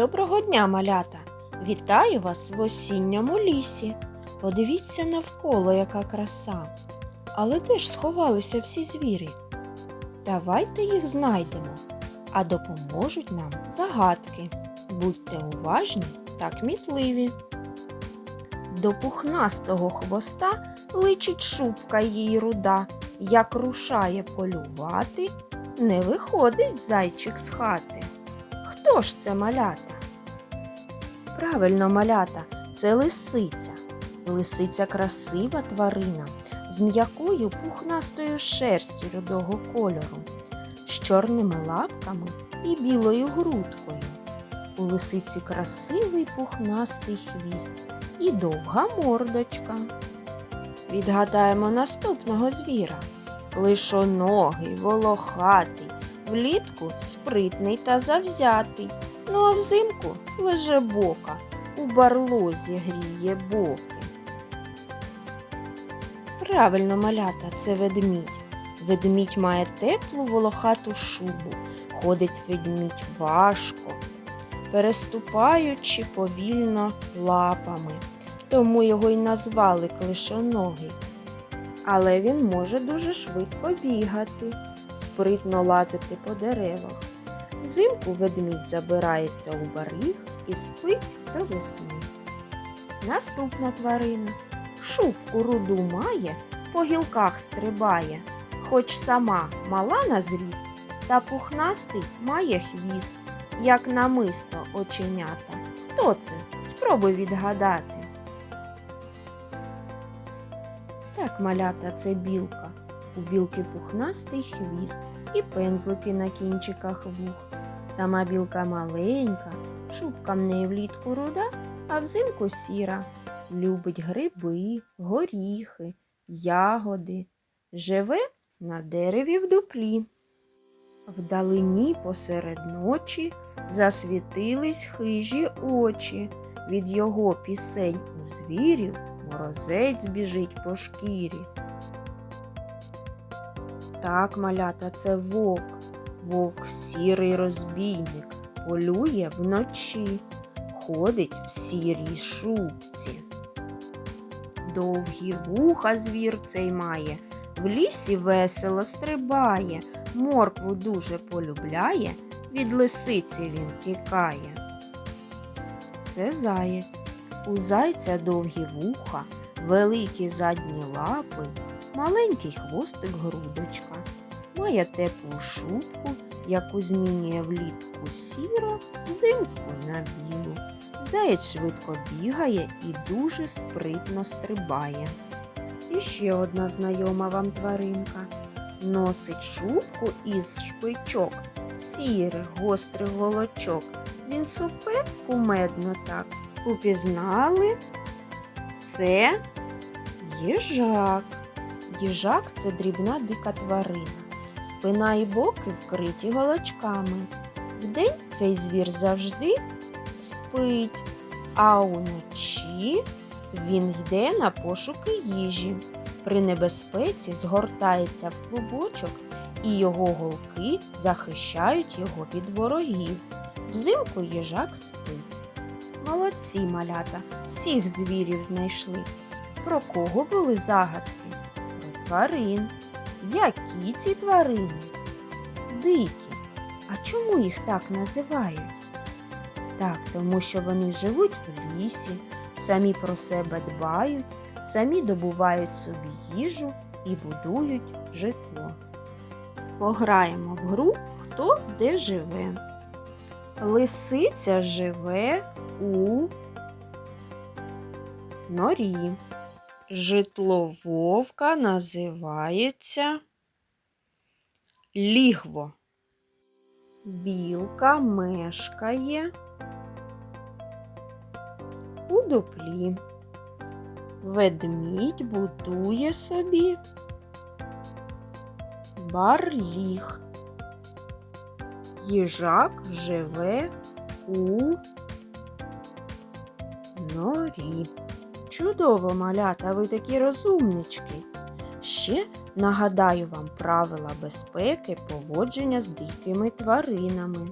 Доброго дня, малята! Вітаю вас в осінньому лісі. Подивіться навколо, яка краса. Але де ж сховалися всі звірі? Давайте їх знайдемо, а допоможуть нам загадки. Будьте уважні та кмітливі. До пухнастого хвоста личить шубка їй руда. Як рушає полювати, не виходить зайчик з хати. Хто ж це малята? Правильно, малята, це лисиця. Лисиця красива тварина з м'якою пухнастою шерстю рудого кольору, з чорними лапками і білою грудкою. У лисиці красивий пухнастий хвіст і довга мордочка. Відгадаємо наступного звіра. Лишоногий, волохатий, влітку спритний та завзятий, ну а взимку леже бока, у барлозі гріє боки. Правильно, малята, це ведмідь. Ведмідь має теплу волохату шубу, ходить ведмідь важко, переступаючи повільно лапами. Тому його й назвали клишоногий. Але він може дуже швидко бігати, спритно лазити по деревах. Взимку ведмідь забирається у барліг і спить до весни. Наступна тварина шубку руду має, по гілках стрибає, хоч сама мала на зріст, та пухнастий має хвіст, як намисто оченята. Хто це? Спробуй відгадати. Так, малята, це білка. У білки пухнастий хвіст і пензлики на кінчиках вух. Сама білка маленька, шубка в неї влітку руда, а взимку сіра. Любить гриби, горіхи, ягоди. Живе на дереві в дуплі. Вдалині посеред ночі засвітились хижі очі. Від його пісень у звірів морозець біжить по шкірі. Так, малята, це вовк. Вовк сірий розбійник, полює вночі, ходить в сірій шубці. Довгі вуха звір цей має, в лісі весело стрибає, моркву дуже полюбляє, від лисиці він тікає. Це заєць. У зайця довгі вуха, великі задні лапи, маленький хвостик грудочка. Має теплу шубку, яку змінює влітку сіро, взимку на білу. Заєць швидко бігає і дуже спритно стрибає. І ще одна знайома вам тваринка. Носить шубку із шпичок, сірих гострих голочок. Він супе кумедно так. Упізнали? Це їжак. Їжак це дрібна дика тварина. Спина і боки вкриті голочками. Вдень цей звір завжди спить, а уночі він йде на пошуки їжі. При небезпеці згортається в клубочок, і його голки захищають його від ворогів. Взимку їжак спить. Молодці малята, всіх звірів знайшли. Про кого були загадки? Тварин. Які ці тварини? Дикі. А чому їх так називають? Так, тому що вони живуть в лісі, самі про себе дбають, самі добувають собі їжу і будують житло. Пограємо в гру Хто де живе. Лисиця живе у норі. Житло вовка називається лігво. Білка мешкає у дуплі. Ведмідь будує собі барліг. Їжак живе у норі. Чудово, малята, ви такі розумнички. Ще нагадаю вам правила безпеки поводження з дикими тваринами.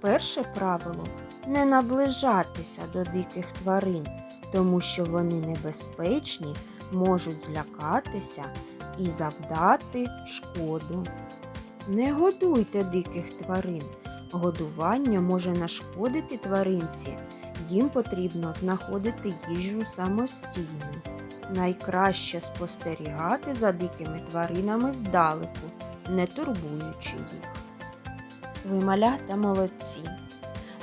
Перше правило не наближатися до диких тварин, тому що вони небезпечні, можуть злякатися і завдати шкоду. Не годуйте диких тварин. Годування може нашкодити тваринці. Їм потрібно знаходити їжу самостійно. Найкраще спостерігати за дикими тваринами здалеку, не турбуючи їх. Ви малята молодці.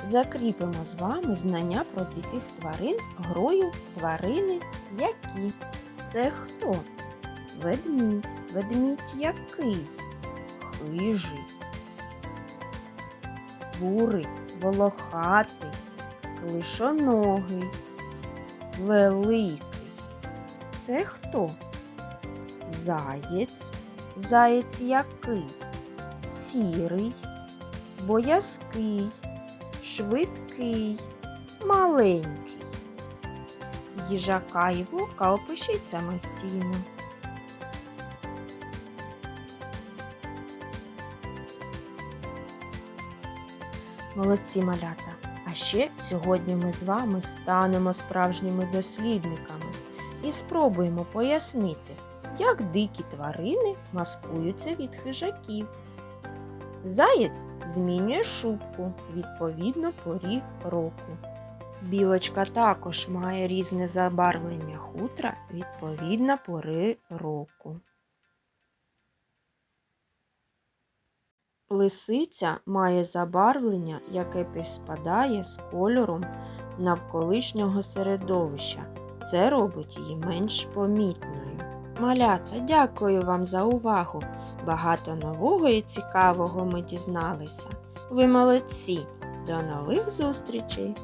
Закріпимо з вами знання про диких тварин грою тварини які. Це хто? Ведмідь. Ведмідь який? Хижий. Бурий, волохатий, клишоногий, великий. Це хто? Заєць. Заєць який? Сірий, боязкий, швидкий, маленький. Їжака і вовка опишіть самостійно. Молодці малята! А ще сьогодні ми з вами станемо справжніми дослідниками і спробуємо пояснити, як дикі тварини маскуються від хижаків. Заєць змінює шубку відповідно порі року. Білочка також має різне забарвлення хутра відповідно пори року. Лисиця має забарвлення, яке співпадає з кольором навколишнього середовища. Це робить її менш помітною. Малята, дякую вам за увагу. Багато нового і цікавого ми дізналися. Ви молодці! До нових зустрічей!